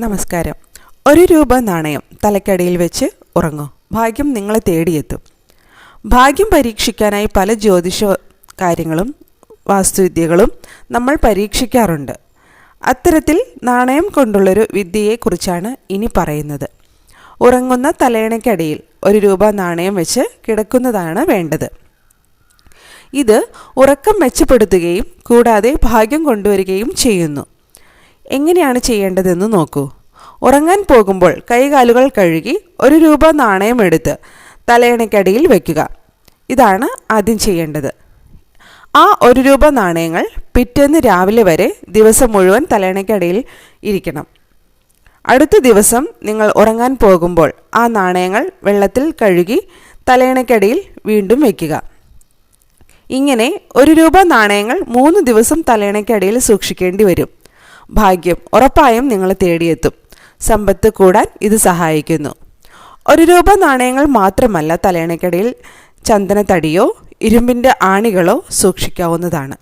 നമസ്കാരം. ഒരു രൂപ നാണയം തലക്കടിയിൽ വെച്ച് ഉറങ്ങൂ. ഭാഗ്യം നിങ്ങളെ തേടിയെത്തും. ഭാഗ്യം പരീക്ഷിക്കാനായി പല ജ്യോതിഷ കാര്യങ്ങളും വാസ്തുവിദ്യകളും നമ്മൾ പരീക്ഷിക്കാറുണ്ട്. അത്തരത്തിൽ നാണയം കൊണ്ടുള്ളൊരു വിദ്യയെക്കുറിച്ചാണ് ഇനി പറയുന്നത്. ഉറങ്ങുന്ന തലയണയ്ക്കടിയിൽ ഒരു രൂപ നാണയം വെച്ച് കിടക്കുന്നതാണ് വേണ്ടത്. ഇത് ഉറക്കം മെച്ചപ്പെടുത്തുകയും കൂടാതെ ഭാഗ്യം കൊണ്ടുവരികയും ചെയ്യുന്നു. എങ്ങനെയാണ് ചെയ്യേണ്ടതെന്ന് നോക്കൂ. ഉറങ്ങാൻ പോകുമ്പോൾ കൈകാലുകൾ കഴുകി ഒരു രൂപ നാണയം എടുത്ത് തലയണയ്ക്കടിയിൽ വയ്ക്കുക ഇതാണ് ആദ്യം ചെയ്യേണ്ടത്. ആ ഒരു രൂപ നാണയങ്ങൾ പിറ്റേന്ന് രാവിലെ വരെ ദിവസം മുഴുവൻ തലയണയ്ക്കടിയിൽ ഇരിക്കണം. അടുത്ത ദിവസം നിങ്ങൾ ഉറങ്ങാൻ പോകുമ്പോൾ ആ നാണയങ്ങൾ വെള്ളത്തിൽ കഴുകി തലയണയ്ക്കടിയിൽ വീണ്ടും വയ്ക്കുക ഇങ്ങനെ ഒരു രൂപ നാണയങ്ങൾ മൂന്ന് ദിവസം തലയണയ്ക്കടിയിൽ സൂക്ഷിക്കേണ്ടി വരും. ഭാഗ്യം ഉറപ്പായും നിങ്ങൾ തേടിയെത്തും. സമ്പത്ത് കൂടാൻ ഇത് സഹായിക്കുന്നു. ഒരു രൂപ നാണയങ്ങൾ മാത്രമല്ല തലയണയ്ക്കടിയിൽ ചന്ദനത്തടിയോ ഇരുമ്പിന്റെ ആണികളോ സൂക്ഷിക്കാവുന്നതാണ്.